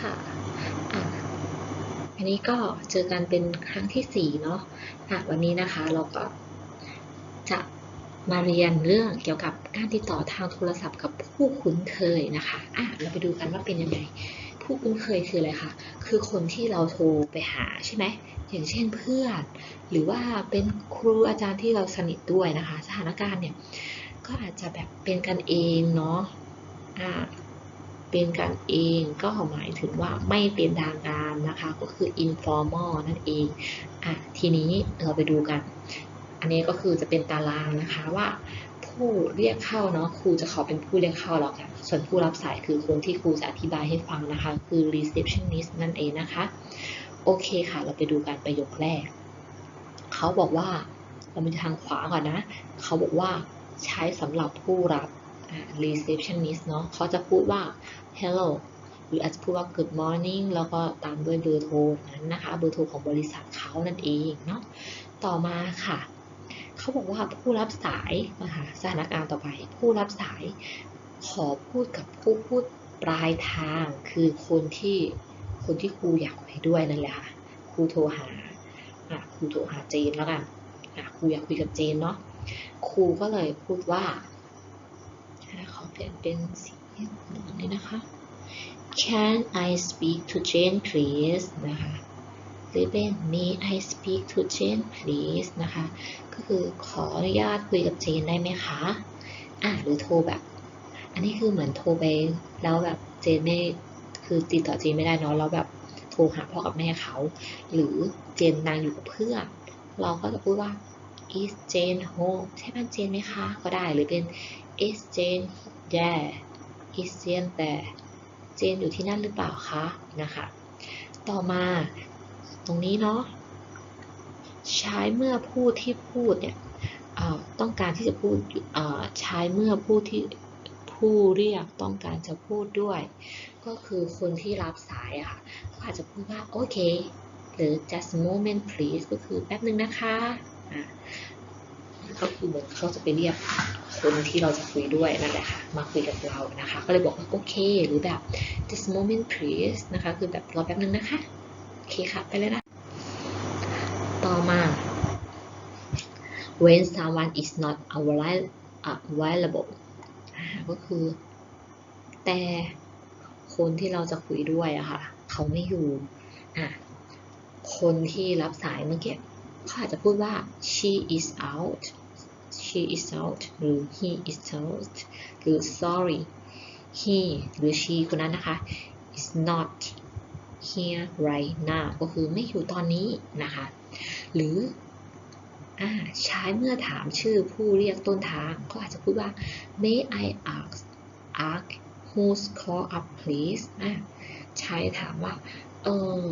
ค่ะอะอันนี้ก็เจอกันเป็นครั้งที่สี่เนาะะวันนี้นะคะเราก็จะมาเรียนเรื่องเกี่ยวกับการติดต่อทางโทรศัพท์กับผู้คุ้นเคยนะคะอะเราไปดูกันว่าเป็นยังไง ผู้คุ้นเคยคืออะไรคะ คือคนที่เราโทรไปหาใช่ไหม อย่างเช่นเพื่อน หรือว่าเป็นครูอาจารย์ที่เราสนิทด้วยนะคะ สถานการณ์เนี่ย ก็อาจจะแบบเป็นกันเองเนาะ อ่า เป็นกันเองก็หมายถึงว่าไม่เป็นทางการนะคะ ก็คือ informal นั่นเองอะทีนี้เราไปดูกัน อันนี้ก็คือจะเป็นตารางนะคะว่าผู้เรียกเข้าเนาะครูจะขอเป็นผู้เรียกเข้าแล้วกันส่วนผู้รับสายคือคนที่ครูจะอธิบายให้ฟังนะคะ คือ receptionist นั่นเองนะคะ โอเคค่ะ เราไปดูการประโยคแรก เขาบอกว่าเราไปทางขวาก่อนนะ เขาบอกว่าใช้สำหรับผู้รับ receptionist เนาะเขาจะพูดว่า hello หรืออาจจะพูดว่า good morning แล้วก็ตามด้วยเบอร์โทรนั้นนะคะเบอร์โทรของบริษัทเขานั่นเองเนาะต่อมาค่ะ เขาบอกว่าผู้รับสายนะคะสถานการณ์ต่อไป ผู้รับสายขอพูดกับผู้พูดปลายทาง คือคนที่คนที่ครูอยากคุยด้วยนั่นแหละค่ะครูโทรหาครูโทรหาเจนแล้วกันครูอยากคุยกับเจนเนาะครูก็เลยพูดว่า เปลี่ยนเป็นสีเหลืองเลยนะคะ Can I speak to Jane please นะคะหรือเป็น May I speak to Jane please นะคะ ก็คือขออนุญาตคุยกับเจนได้ไหมคะอะหรือโทรแบบ อันนี้คือเหมือนโทรไปแล้วแบบเจนไม่คือติดต่อเจนไม่ได้เนาะแล้วแบบโทรหาพ่อกับแม่เขา หรือเจนนางอยู่กับเพื่อนเราก็จะพูดว่า is Jane home ใช่บ้านเจนไหมคะ ก็ได้หรือเป็น is Jane there is Jane there เจนอยู่ที่นั่นหรือเปล่าคะนะคะ ต่อมาตรงนี้เนาะใช้เมื่อผู้ที่พูดเนี่ยต้องการที่จะพูดใช้เมื่อผู้ที่ผู้เรียกต้องการจะพูดด้วย ก็คือคนที่รับสายอะค่ะก็อาจจะพูดว่าโอเค หรือ just a moment please ก็คือแป๊บหนึ่งนะคะ ก็คือเหมือนเขาจะไปเรียกคนที่เราจะคุยด้วยนั่นแหละค่ะมาคุยกับเรานะคะ ก็เลยบอกว่าโอเค หรือแบบ just moment please นะคะคือแบบรอแป๊บหนึ่งนะคะโอเคค่ะไปเลยนะต่อมา when someone is not available ก็คือ แต่คนที่เราจะคุยด้วยอะค่ะ เขาไม่อยู่อะคนที่รับสายเมื่อกี้ เขาอาจจะพูดว่า she is out she is out หรือ he is out หรือ sorry he หรือ she คนนั้นนะคะ is not here right now ก็คือไม่อยู่ตอนนี้นะคะ หรืออ่าใช้เมื่อถามชื่อผู้เรียกต้นทางก็อาจจะพูดว่า may I ask ask who's call up please อ่าใช้ถามว่า เออ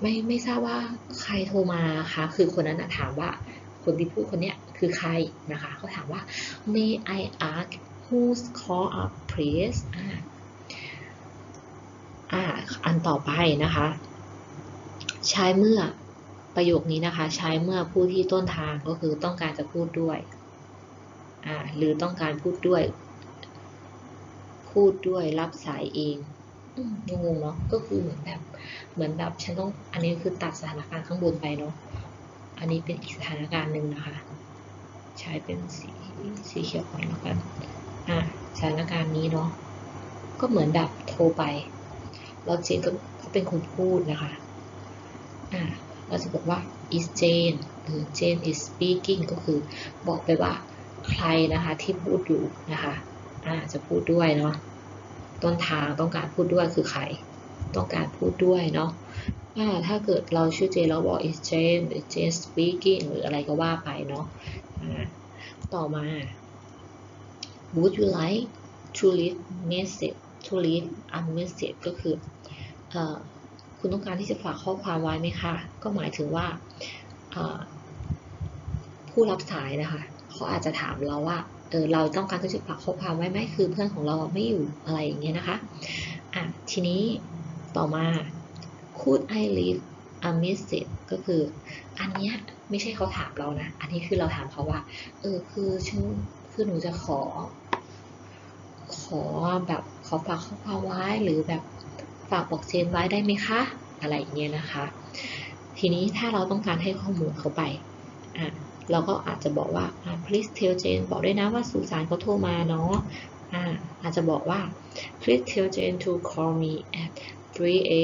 ไม่ไม่ทราบว่าใครโทรมาคะคือคนนั้นถามว่าคนที่พูดคนเนี้ยคือใครนะคะเขาถามว่า may I ask who's call up please อ่าอ่าอันต่อไปนะคะ ใช้เมื่อประโยคนี้นะคะ ใช้เมื่อผู้ที่ต้นทางก็คือต้องการจะพูดด้วยอ่าหรือต้องการพูดด้วย พูดด้วยรับสายเอง งงๆเนาะก็คือเหมือนแบบเหมือนแบบฉันต้องอันนี้คือตัดสถานการณ์ข้างบนไปเนาะอันนี้เป็นอีกสถานการณ์หนึ่งนะคะ ใช้เป็นสีสีเขียวก่อนแล้วกันอ่าสถานการณ์นี้เนาะก็เหมือนแบบโทรไปแล้วเจนก็เขาเป็นคนพูดนะคะอ่าเราจะบอกว่า is Jane หรือ Jane is speaking ก็คือบอกไปว่าใครนะคะที่พูดอยู่นะคะอ่าจะพูดด้วยเนาะ ต้นทางต้องการพูดด้วยคือใคร ต้องการพูดด้วยเนาะอ่าถ้าเกิดเราชื่อเจเราบอก is Jane หรือ Jane speaking หรืออะไรก็ว่าไปเนาะต่อมา would you like to leave message to leave a message ก็คือเอ่อคุณต้องการที่จะฝากข้อความไว้ไหมคะ ก็หมายถึงว่าเอ่อผู้รับสายนะคะ เขาอาจจะถามเราว่าเออเราต้องการที่จะฝากข้อความไว้ไหมคือเพื่อนของเราไม่อยู่อะไรอย่างเงี้ยนะคะอะทีนี้ต่อมา could I leave a message ก็คืออันเนี้ยไม่ใช่เขาถามเรานะ อันนี้คือเราถามเขาว่า เออคือฉันคือหนูจะขอ ขอแบบขอฝากข้อความไว้หรือแบบฝากบอกเจนไว้ได้ไหมคะ อะไรอย่างเงี้ยนะคะ ทีนี้ถ้าเราต้องการให้ข้อมูลเขาไปอะ เราก็อาจจะบอกว่า please tell Jane บอกด้วยนะว่าสุสานเขาโทรมาเนาะอาอาจจะบอกว่า please tell Jane to call me at 3 a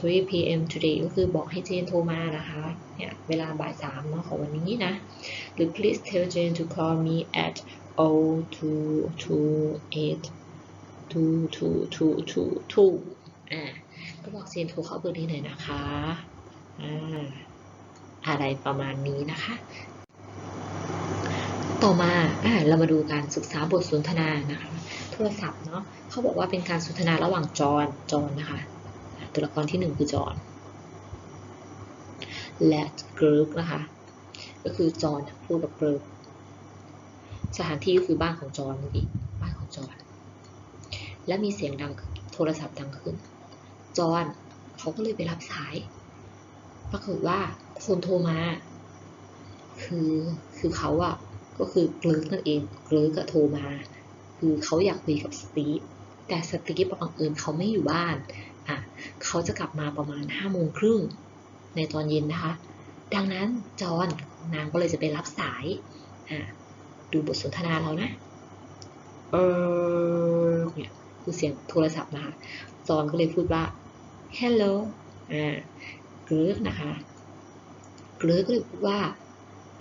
3 p.m. today ก็คือบอกให้เจนโทรมานะคะ เนี่ย เวลาบ่ายสามเนาะของวันนี้นะ หรือ please tell Jane to call me at 0228 2222อ่า ก็บอกเจนโทรเข้าเบอร์นี้หน่อยนะคะ อ่า อะไรประมาณนี้นะคะ ต่อมาอ่าเรามาดูการศึกษาบทสนทนานะคะ โทรศัพท์เนาะเขาบอกว่าเป็นการสนทนาระหว่างจอห์นจอห์นนะคะ ตัวละครที่หนึ่งคือจอห์นและเกิร์กนะคะ ก็คือจอห์นพูดกับเกิร์กสถานที่ก็คือบ้านของจอห์นนั่นเองบ้านของจอห์นและมีเสียงดังโทรศัพท์ดังขึ้น จอห์นเขาก็เลยไปรับสาย ปรากฏว่าคนโทรมา คือคือเขาอะ ก็คือเกลิร์กนั่นเองเกลิร์กก็โทรมา คือเขาอยากคุยกับสตีฟแต่สตีฟบังเอิญเขาไม่อยู่บ้านอะเขาจะกลับมาประมาณห้าโมงครึ่งในตอนเย็นนะคะ ดังนั้นจอนนางก็เลยจะไปรับสายอะดูบทสนทนาเรานะ เออเนี่ยคือเสียงโทรศัพท์นะคะจอนก็เลยพูดว่า hello อ่าเกลิร์กนะคะเกลิร์กก็เลยพูดว่า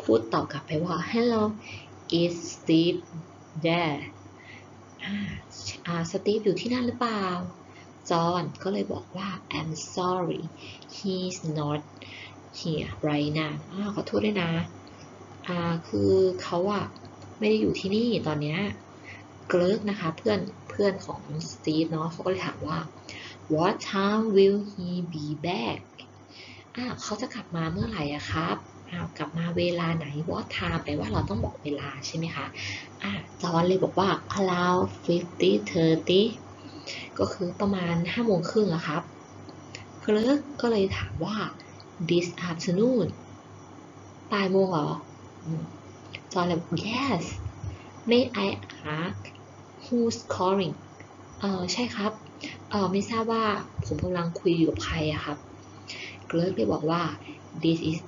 พูดตอบกลับไปว่า hello is Steve there อ่าอ่าสตีฟอยู่ที่นั่นหรือเปล่า จอห์นก็เลยบอกว่า I'm sorry he's not here right now อ่าขอโทษด้วยนะอ่าคือเขาอะไม่ได้อยู่ที่นี่ตอนเนี้ยเกลิร์กนะคะเพื่อนเพื่อนของสตีฟเนาะเขาก็เลยถามว่า what time will he be back อ่าเขาจะกลับมาเมื่อไหร่อะครับ อ้ากลับมาเวลาไหน what time แปลว่าเราต้องบอกเวลาใช่ไหมคะอะจอห์นเลยบอกว่า around 50 30 ก็คือประมาณ5โมงครึ่งอะครับเกลิร์กก็เลยถามว่า this afternoon บ่ายโมงเหรอจอห์นเลยบอก yes may I ask who's calling เออใช่ครับเออไม่ทราบว่าผมกำลังคุยอยู่กับใครอะครับเกลิร์กเลยบอกว่า this is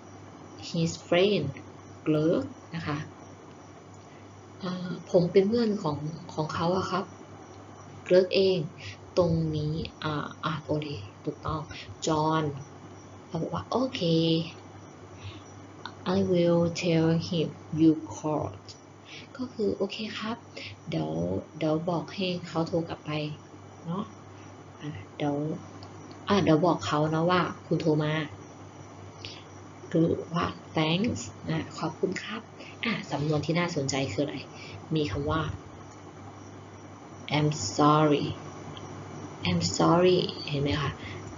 his friend เกลิร์กนะคะผมเป็นเพื่อนของของเขาอะครับเกลิร์กเอง ตรงนี้อ่าอ่าโอเคถูกต้องจอห์นเขาบอกว่า โอเค I will tell him you called ก็คือ โอเคครับ เดี๋ยวเดี๋ยวบอกให้เขาโทรกลับไป เนาะอะเดี๋ยวอะเดี๋ยวบอกเขานะว่าคุณโทรมา หรือว่า thanks อะขอบคุณครับอะสำนวนที่น่าสนใจคืออะไร มีคำว่า I'm sorry I'm sorry เห็นไหมคะ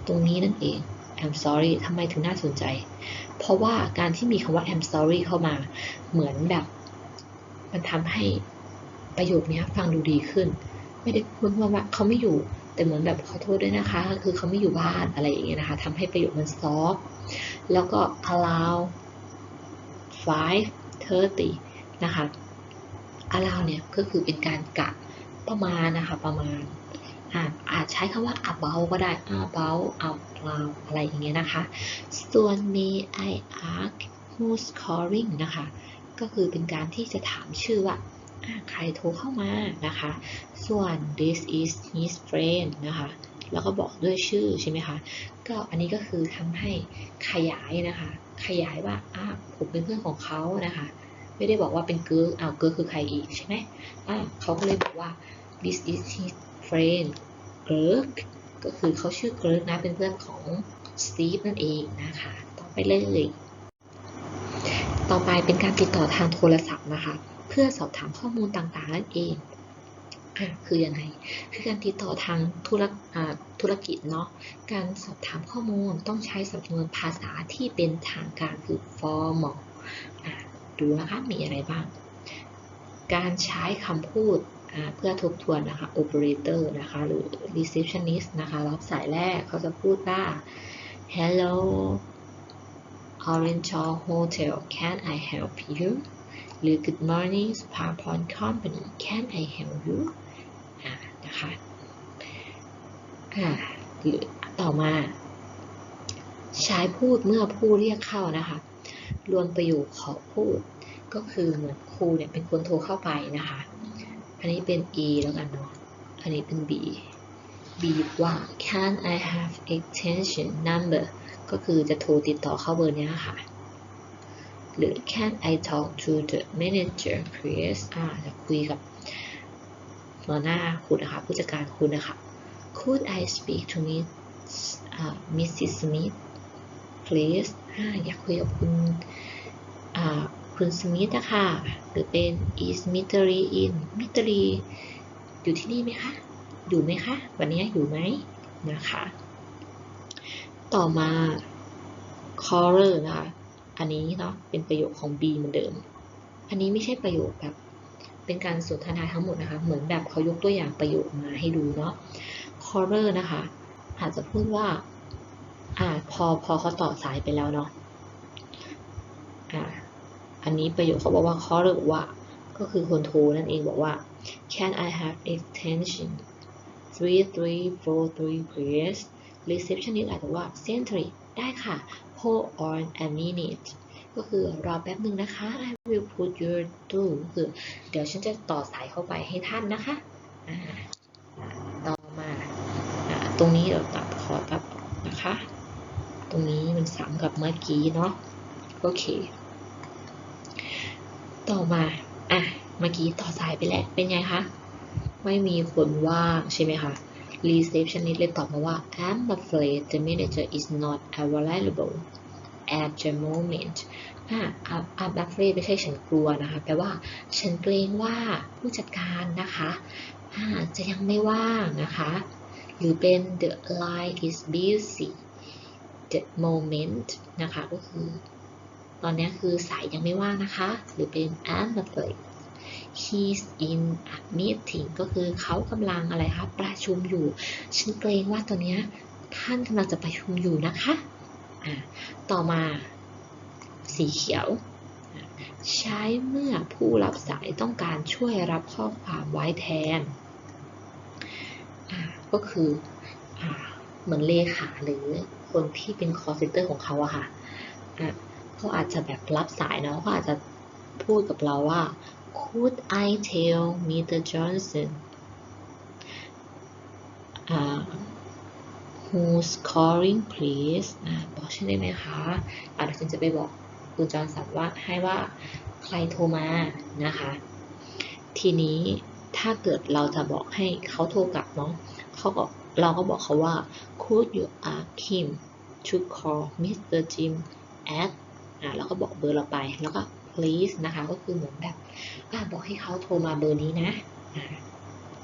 ตรงนี้นั่นเอง I'm sorry ทำไมถึงน่าสนใจ เพราะว่าการที่มีคำว่า I'm sorry เข้ามา เหมือนแบบ มันทำให้ประโยคนี้ฟังดูดีขึ้น ไม่ได้พูดว่าว่าเขาไม่อยู่ แต่เหมือนแบบขอโทษด้วยนะคะ คือเขาไม่อยู่บ้านอะไรอย่างเงี้ยนะคะทำให้ประโยคมันซอฟแล้วก็ allow five thirty นะคะ allow เนี่ยก็คือเป็นการกะประมาณนะคะประมาณอาอาจใช้คำว่า about ก็ได้ about allow อะไรอย่างเงี้ยนะคะ ส่วน may I ask who's calling นะคะ ก็คือเป็นการที่จะถามชื่อว่า ใครโทรเข้ามานะคะ ส่วน this is his friend นะคะแล้วก็บอกด้วยชื่อใช่ไหมคะ ก็อันนี้ก็คือทำให้ขยายนะคะ ขยายว่าอ่าผมเป็นเพื่อนของเขานะคะ ไม่ได้บอกว่าเป็นเกิร์ลอ้าวเกิร์ลคือใครอีกใช่ไหมอ่าเขาก็เลยบอกว่า this is his friend เกิร์กก็คือเขาชื่อเกิร์กนะเป็นเพื่อนของสตีฟนั่นเองนะคะ ต่อไปเลย ต่อไปเป็นการติดต่อทางโทรศัพท์นะคะ พื่อสอบถามข้อมูลต่างๆนั่นเองคือยังไงคือการติดต่อทางธุรธุรกิจเนาะ การสอบถามข้อมูลต้องใช้สำนวนภาษาที่เป็นทางการคือ formal ดูนะคะมีอะไรบ้าง การใช้คำพูดเพื่อทบทวนนะคะ operator นะคะหรือ receptionist นะคะรับสายแรกเขาจะพูดว่า hello Orange Hotel can I help you หรือ Good morning Spa Point Company can I help you นะคะอ่าหรือต่อมา ใช้พูดเมื่อผู้เรียกเข้านะคะ รวมประโยคขอพูด ก็คือเหมือนครูเนี่ยเป็นคนโทรเข้าไปนะคะ อันนี้เป็น E แล้วกันเนาะอันนี้เป็น B B ว่า Can I have extension number ก็คือจะโทรติดต่อเข้าเบอร์นี้ค่ะ หรือ Can I talk to the manager please อ่าจะคุยกับหัวหน้าคุณนะคะผู้จัดการคุณนะคะ Could I speak to Miss อ่า Mrs. Smith please อ่าอยากคุยกับคุณอ่าคุณสมิธนะคะหรือเป็น is Mitri in Mitri อยู่ที่นี่ไหมคะ อยู่ไหมคะ วันนี้อยู่ไหมนะคะ ต่อมา caller นะคะ อันนี้เนาะเป็นประโยคของ B เหมือนเดิม อันนี้ไม่ใช่ประโยคแบบเป็นการสนทนาทั้งหมดนะคะ เหมือนแบบเขายกตัวอย่างประโยคมาให้ดูเนาะ caller นะคะ อาจจะพูดว่า อ่า พอพอเขาต่อสายไปแล้วเนาะ อ่า อันนี้ประโยคเขาบอกว่า caller บอกว่า ก็คือคนโทรนั่นเองบอกว่า can I have extension 3343 please receptionist อาจจะว่า sentry ได้ค่ะ hold on a minute ก็คือรอแป๊บหนึ่งนะคะ I will put your through คือเดี๋ยวฉันจะต่อสายเข้าไปให้ท่านนะคะ ต่อมาอ่าตรงนี้เราตัดขอตัดออกนะคะ ตรงนี้มันซ้ำกับเมื่อกี้เนาะ โอเค ต่อมา อะ เมื่อกี้ต่อสายไปแล้ว เป็นไงคะ ไม่มีคนว่างใช่ไหมคะ receptionist เลยตอบมาว่า I'm afraid the manager is not available at the moment อะ I'm I'm afraid ไม่ใช่ฉันกลัวนะคะ แปลว่าฉันเกรงว่าผู้จัดการนะคะอ่าจะยังไม่ว่างนะคะ หรือเป็น the line is busy the moment นะคะ ก็คือ ตอนนี้คือสายยังไม่ว่างนะคะ หรือเป็น I'm afraid he's in a meeting ก็คือเขากำลังอะไรคะประชุมอยู่ฉันเกรงว่าตอนนี้ท่านกำลังจะประชุมอยู่นะคะต่อมาสีเขียว ใช้เมื่อผู้รับสายต้องการช่วยรับข้อความไว้แทน ก็คืออเหมือนเลขาหรือคนที่เป็น call center ของเขาอะค่ะอะเขาอาจจะแบบรับสายเนาะเขาอาจจะพูดกับเราว่า Could I tell Mr. Johnson uh, who's calling please อะบอกฉันได้ไหมคะอะเดี๋ยวฉันจะไปบอกคุณจอห์นสันว่าให้ว่าใครโทรมานะคะ ทีนี้ถ้าเกิดเราจะบอกให้เขาโทรกลับเนาะเขาก็เราก็บอกเขาว่า Could you ask him to call Mr. Jim at อะเราก็บอกเบอร์เราไปแล้วก็ please นะคะ ก็คือเหมือนแบบอบอกให้เขาโทรมาเบอร์นี้นะ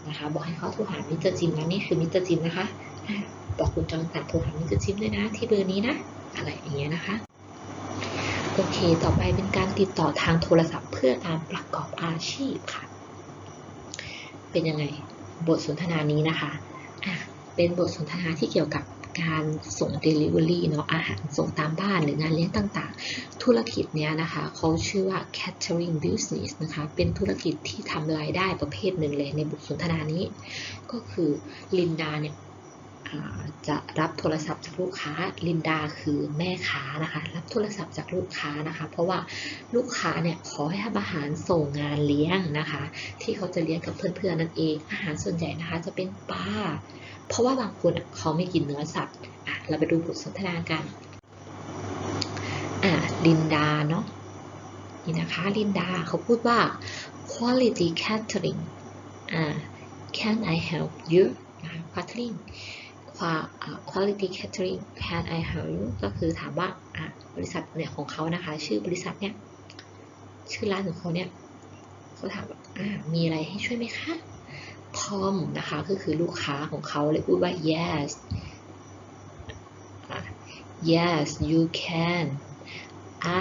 นะคะ บอกให้เขาโทรหามิสเตอร์จิมนะนี่คือมิสเตอร์จิมนะคะบอกคุณจอนสันโทรหามิสเตอร์จิมด้วยนะที่เบอร์นี้นะ อะไรอย่างเงี้ยนะคะโอเค ต่อไปเป็นการติดต่อทางโทรศัพท์เพื่อการประกอบอาชีพค่ะ เป็นยังไงบทสนทนานี้นะคะ อะ เป็นบทสนทนาที่เกี่ยวกับ การส่ง Delivery เนาะอาหารส่งตามบ้านหรืองานเลี้ยงต่างๆ ธุรกิจเนี้ยนะคะเขาชื่อว่า catering business นะคะเป็นธุรกิจที่ทำรายได้ประเภทหนึ่งเลยในบทสนทนานี้ ก็คือลินดาเนี่ยจะรับโทรศัพท์จากลูกค้าลินดาคือแม่ค้านะคะรับโทรศัพท์จากลูกค้านะคะ เพราะว่าลูกค้าเนี่ยขอให้ทำอาหารส่งงานเลี้ยงนะคะ ที่เขาจะเลี้ยงกับเพื่อนๆนั่นเอง อาหารส่วนใหญ่นะคะจะเป็นปลา เพราะว่าบางคนเขาไม่กินเนื้อสัตว์อะเราไปดูบทสนทนากันอะลินดาเนาะนี่นะคะลินดาเขาพูดว่า quality catering อ่า can I help you นะ catering quality catering can I help you ก็คือถามว่าอะบริษัทเนี่ยของเขานะคะ ชื่อบริษัทเนี่ยชื่อร้านของเขาเนี่ยเขาถามว่าอ่ามีอะไรให้ช่วยไหมคะ ทอมนะคะก็คือลูกค้าของเขาเลยพูดว่า yes yes you can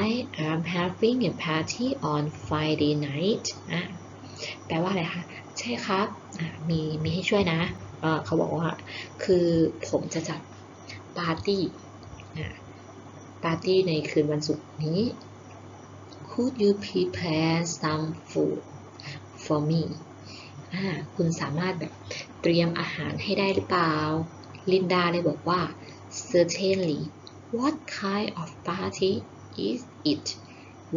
I am having a party on Friday night อะแปลว่าอะไรคะใช่ครับมีมีให้ช่วยนะเอ่อเขาบอกว่าคือผมจะจัดปาร์ตี้ปาร์ตี้ในคืนวันศุกร์นี้ Could you prepare some food for me คุณสามารถแบบเตรียมอาหารให้ได้หรือเปล่า ลินดาเลยบอกว่า certainly what kind of party is it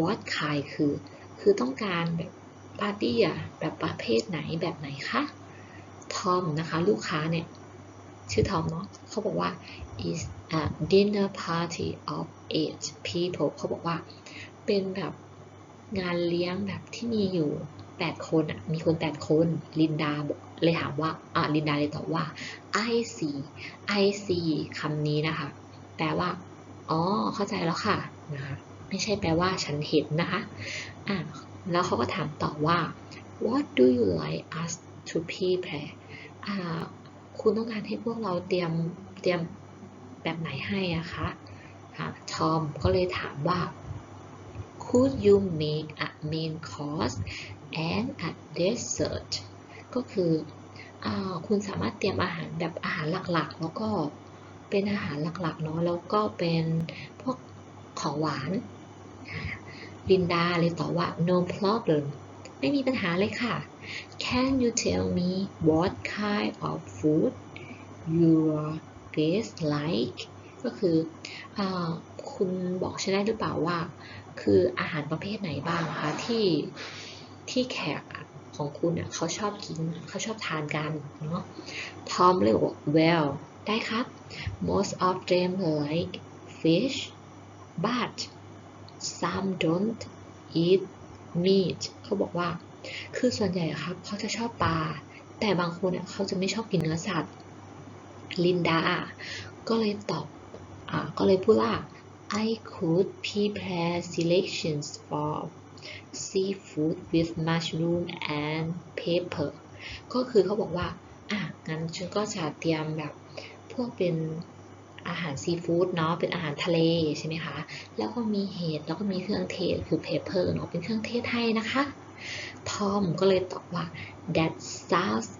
what kind คือ คือต้องการแบบปาร์ตี้อะแบบประเภทไหนแบบไหนคะ ทอมนะคะ ลูกค้าเนี่ย ชื่อทอมเนาะเขาบอกว่า is a dinner party of eight people เขาบอกว่า เป็นแบบงานเลี้ยงแบบที่มีอยู่ 8คนอะมีคน8คนลินดาบอกเลยถามว่าอะลินดาเลยตอบว่า I see I see คำนี้นะคะ แปลว่า อ๋อ เข้าใจแล้วค่ะนะคะไม่ใช่แปลว่าฉันเห็นนะคะอะแล้วเขาก็ถามต่อว่า what do you like us to prepare อ่าคุณต้องการให้พวกเราเตรียมเตรียมแบบไหนให้อะคะค่ะทอมก็เลยถามว่า could you make a main course and a dessert ก็คืออคุณสามารถเตรียมอาหารแบบอาหารหลักๆ แล้วก็เป็นอาหารหลักๆเนาะแล้วก็เป็นพวกของหวานลินดาเลยตอบว่า no problem ไม่มีปัญหาเลยค่ะ Can you tell me what kind of food your guests like ก็คืออคุณบอกฉันได้หรือเปล่าว่า คืออาหารประเภทไหนบ้างคะที่ ที่แขกของคุณอะเขาชอบกินเขาชอบทานกันเนาะทอมเลยบอก well ได้ครับ most of them like fish but some don't eat meat เขาบอกว่า คือส่วนใหญ่ครับเขาจะชอบปลา แต่บางคนเนี่ยเขาจะไม่ชอบกินเนื้อสัตว์ ลินดา ก็เลยตอบอ่าก็เลยพูดว่า I could prepare selections for seafood with mushroom and pepper ก็คือเขาบอกว่า อะ งั้นฉันก็จะเตรียมแบบพวกเป็นอาหารซีฟู้ดเนาะ เป็นอาหารทะเลใช่ไหมคะ แล้วก็มีเห็ด แล้วก็มีเครื่องเทศคือ pepper เนาะ เป็นเครื่องเทศไทยนะคะ ทอมก็เลยตอบว่า that sounds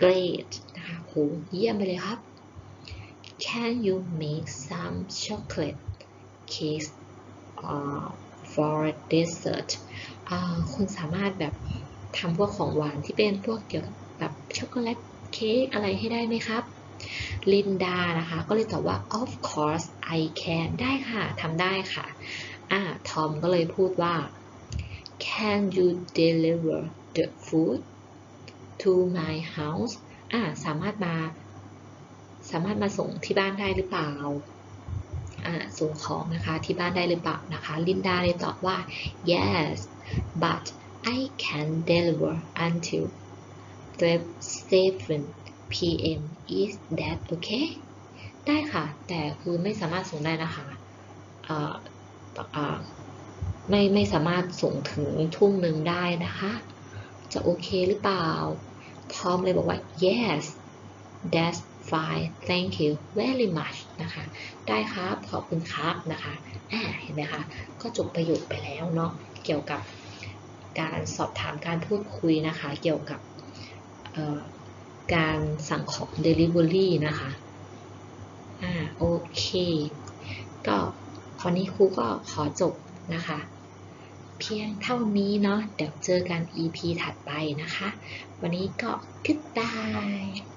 great นะคะโหเยี่ยมไปเลยครับ Can you make some chocolate cakes uh, for dessert อ่าคุณสามารถแบบทำพวกของหวานที่เป็นพวกเกี่ยวกับแบบช็อกโกแลตเค้กอะไรให้ได้ไหมครับลินดานะคะ ก็เลยตอบว่า of course I can ได้ค่ะทำได้ค่ะอ่าทอมก็เลยพูดว่า can you deliver the food to my house อ่าสามารถมา สามารถมาส่งที่บ้านได้หรือเปล่า ส่งของนะคะที่บ้านได้หรือเปล่านะคะลินดาเลยตอบว่า yes but I can deliver until 7 p.m. is that okay ได้ค่ะ แต่คือไม่สามารถส่งได้นะคะไม่ไม่สามารถส่งถึงทุ่มหนึ่งได้นะคะ จะโอเคหรือเปล่า ทอมเลยบอกว่า yes that's fine thank you very much นะคะ ได้ครับ ขอบคุณครับนะคะอ่าเห็นไหมคะ ก็จบประโยคไปแล้วเนาะ เกี่ยวกับการสอบถามการพูดคุยนะคะ เกี่ยวกับการสั่งของ Delivery นะคะ อ่า โอเค ก็วันนี้ครูก็ขอจบนะคะ เพียงเท่านี้เนาะ เดี๋ยวเจอกัน EP ถัดไปนะคะ วันนี้ก็ goodbye